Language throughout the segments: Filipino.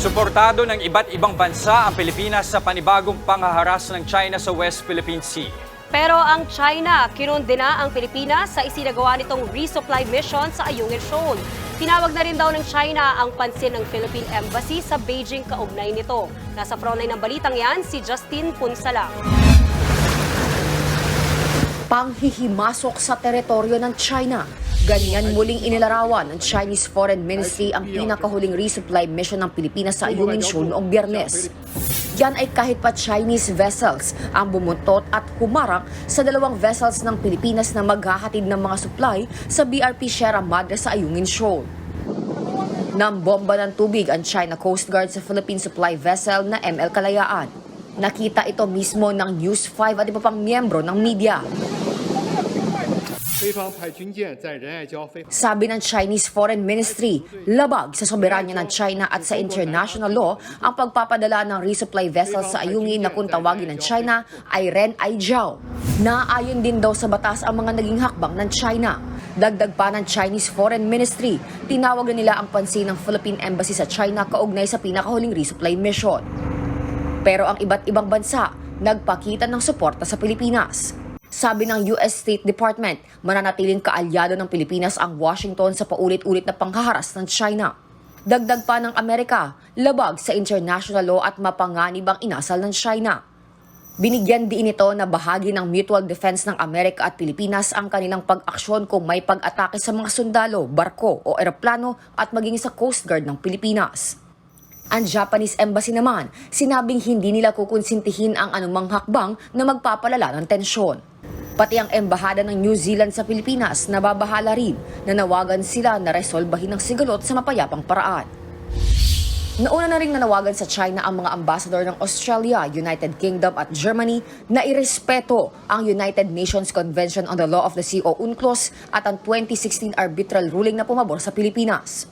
Suportado ng iba't ibang bansa ang Pilipinas sa panibagong pangaharas ng China sa West Philippine Sea. Pero ang China, kinondena ang Pilipinas sa isinagawa nitong resupply mission sa Ayungin Shoal. Tinawag na rin daw ng China ang pansin ng Philippine Embassy sa Beijing kaugnay nito. Nasa frontline ng balitang yan, si Justin Punsalang. panghihimasok sa teritoryo ng China. Ganyan muling inilarawan ng Chinese Foreign Ministry ang pinakahuling resupply mission ng Pilipinas sa Ayungin Shoal noong biyernes. Yan ay kahit pa Chinese vessels ang bumuntot at humarang sa dalawang vessels ng Pilipinas na maghahatid ng mga supply sa BRP Sierra Madre sa Ayungin Shoal. Nang bomba ng tubig ang China Coast Guard sa Philippine supply vessel na ML Kalayaan. Nakita ito mismo ng News 5 at iba pang miyembro ng media. Sabi ng Chinese Foreign Ministry, labag sa soberanya ng China at sa international law ang pagpapadala ng resupply vessels sa ayungin na kung tawagin ng China ay Ren Ai Jiao. Naayon din daw sa batas ang mga naging hakbang ng China. Dagdag pa ng Chinese Foreign Ministry, tinawag na nila ang pansin ng Philippine Embassy sa China kaugnay sa pinakahuling resupply mission. Pero ang iba't ibang bansa nagpakita ng suporta sa Pilipinas. Sabi ng US State Department, mananatiling kaalyado ng Pilipinas ang Washington sa paulit-ulit na panghaharas ng China. Dagdag pa ng Amerika, labag sa international law at mapanganib ang inasal ng China. Binigyan din ito na bahagi ng mutual defense ng Amerika at Pilipinas ang kanilang pag-aksyon kung may pag-atake sa mga sundalo, barko o eroplano at maging sa Coast Guard ng Pilipinas. Ang Japanese Embassy naman, sinabing hindi nila kukonsintihin ang anumang hakbang na magpapalala ng tensyon. Pati ang embahada ng New Zealand sa Pilipinas nababahala rin na nawagan sila na resolbahin ang sigalot sa mapayapang paraan. Nauna na rin nanawagan sa China ang mga ambassador ng Australia, United Kingdom at Germany na irespeto ang United Nations Convention on the Law of the Sea o UNCLOS at ang 2016 arbitral ruling na pumabor sa Pilipinas.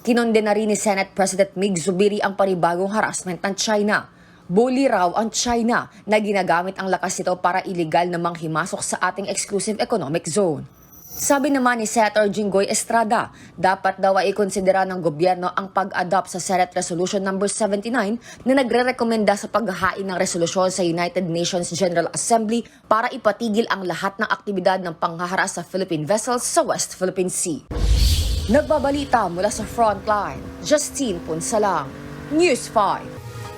Kinonde na rin ni Senate President Mig Zubiri ang panibagong harassment ng China. Bully raw ang China na ginagamit ang lakas nito para iligal na manghimasok sa ating exclusive economic zone. Sabi naman ni Senator Jinggoy Estrada, dapat daw ay ikonsidera ng gobyerno ang pag-adopt sa Senate Resolution No. 79 na nagre-rekomenda sa paghahain ng resolusyon sa United Nations General Assembly para ipatigil ang lahat ng aktibidad ng panghaharas sa Philippine vessels sa West Philippine Sea. Nagbabalita mula sa Frontline, Justine Punsalang, News 5.